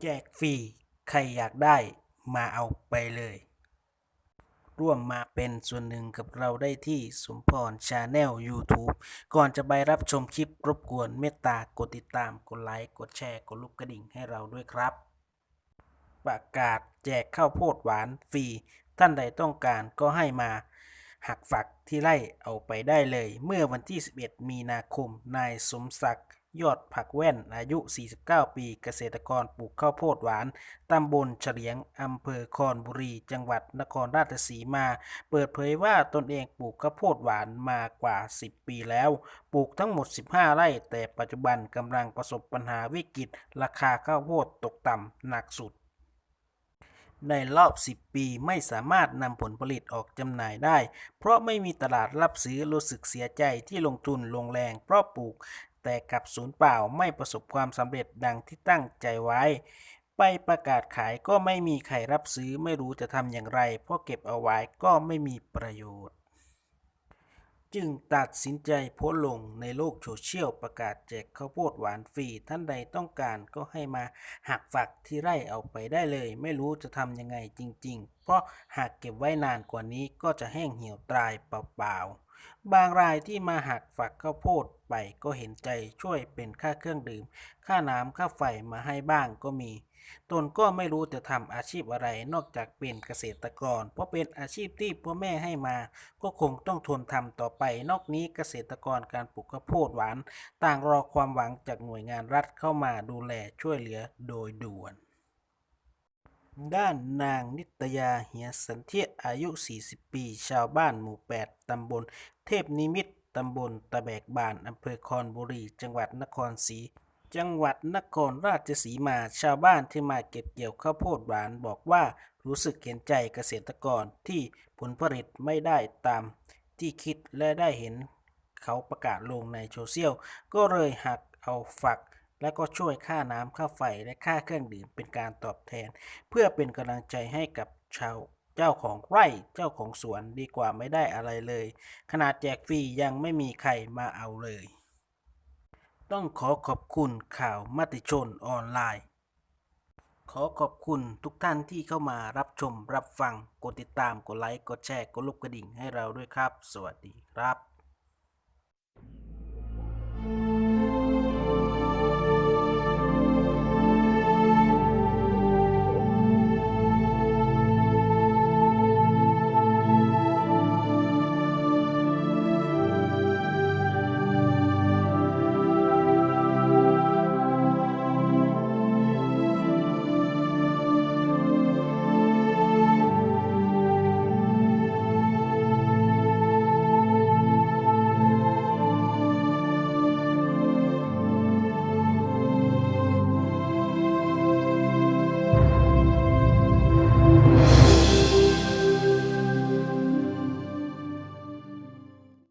แจกฟรี ใครอยากได้มาเอาไปเลย ร่วมมาเป็นส่วนหนึ่งกับเราได้ที่สมพรชาแนล YouTube ก่อนจะไปรับชมคลิปรบกวนเมตตากดติดตาม กดไลค์ กดแชร์ กดลูกกระดิ่งให้เราด้วยครับ ประกาศแจกข้าวโพดหวานฟรี ท่านใดต้องการก็ให้มาหักฝักที่ไร่เอาไปได้เลย เมื่อวันที่ 11 มีนาคม นายสมศักดิ์ ยอดผักแว่นอายุ 49 ปี เกษตรกรปลูกข้าวโพดหวาน ตำบลเฉลียง อำเภอคอนบุรี จังหวัดนครราชสีมา เปิดเผยว่าตนเองปลูกข้าวโพดหวานมากว่า 10 ปีแล้ว ปลูกทั้งหมด 15 ไร่ แต่ปัจจุบันกำลังประสบปัญหาวิกฤต ราคาข้าวโพดตกต่ำหนักสุดในรอบ 10 ปีไม่สามารถนำผลผลิตออกจำหน่ายได้ เพราะไม่มีตลาดรับซื้อรู้สึกเสียใจที่ลงทุนลงแรงเพราะปลูก แต่กลับสูญเปล่าไม่ประสบความสำเร็จดังที่ตั้งใจไว้ ไปประกาศขายก็ไม่มีใครรับซื้อไม่รู้จะทำอย่างไร เพราะเก็บเอาไว้ก็ไม่มีประโยชน์ จึงตัดสินใจโพสลงในโลกโซเชียลประกาศแจกข้าวโพดหวานฟรีท่านใดต้องการก็ให้มาหักฝักที่ไร่เอาไปได้เลย ไม่รู้จะทำยังไงจริง ๆ เพราะหากเก็บไว้นานกว่านี้ก็จะแห้งเหี่ยวตายเปล่าๆ บางรายที่มาหักฝักข้าวโพดไปก็เห็นใจช่วยเป็นค่าเครื่องดื่ม ค่าน้ำค่าไฟมาให้บ้างก็มี ตนก็ไม่รู้จะทำอาชีพอะไรนอกจากเป็นเกษตรกร เพราะเป็นอาชีพที่พ่อแม่ให้มา ก็คงต้องทนทำต่อไป นอกนี้เกษตรกรการปลูกข้าวโพดหวาน ต่างรอความหวังจากหน่วยงานรัฐเข้ามาดูแลช่วยเหลือโดยด่วน ด้านนางนิตยาเหียสันเทียอายุ 40 ปี ชาวบ้านหมู่ 8 ตำบล เทพนิมิตตำบลตะแบกบานอำเภอคอนบุรี จังหวัดนครศรีจังหวัดนครราชสีมา ชาวบ้านที่มาเก็บเกี่ยวข้าวโพดหวานบอกว่ารู้สึกเห็นใจเกษตรกรที่ผลผลิตไม่ได้ตามที่คิดและได้เห็นเขาประกาศลงในโซเชียล ก็เลยหักเอาฝัก และก็ช่วยค่าน้ำค่าไฟและค่าเครื่องดื่มเป็นการตอบแทน เพื่อเป็นกำลังใจให้กับชาวเจ้าของไร่เจ้าของสวนดีกว่าไม่ได้อะไรเลย ขนาดแจกฟรียังไม่มีใครมาเอาเลย ต้องขอขอบคุณข่าวมติชนออนไลน์ ขอขอบคุณทุกท่านที่เข้ามารับชมรับฟัง กดติดตามกดไลค์กดแชร์กดลูกกระดิ่งให้เราด้วยครับ สวัสดีครับ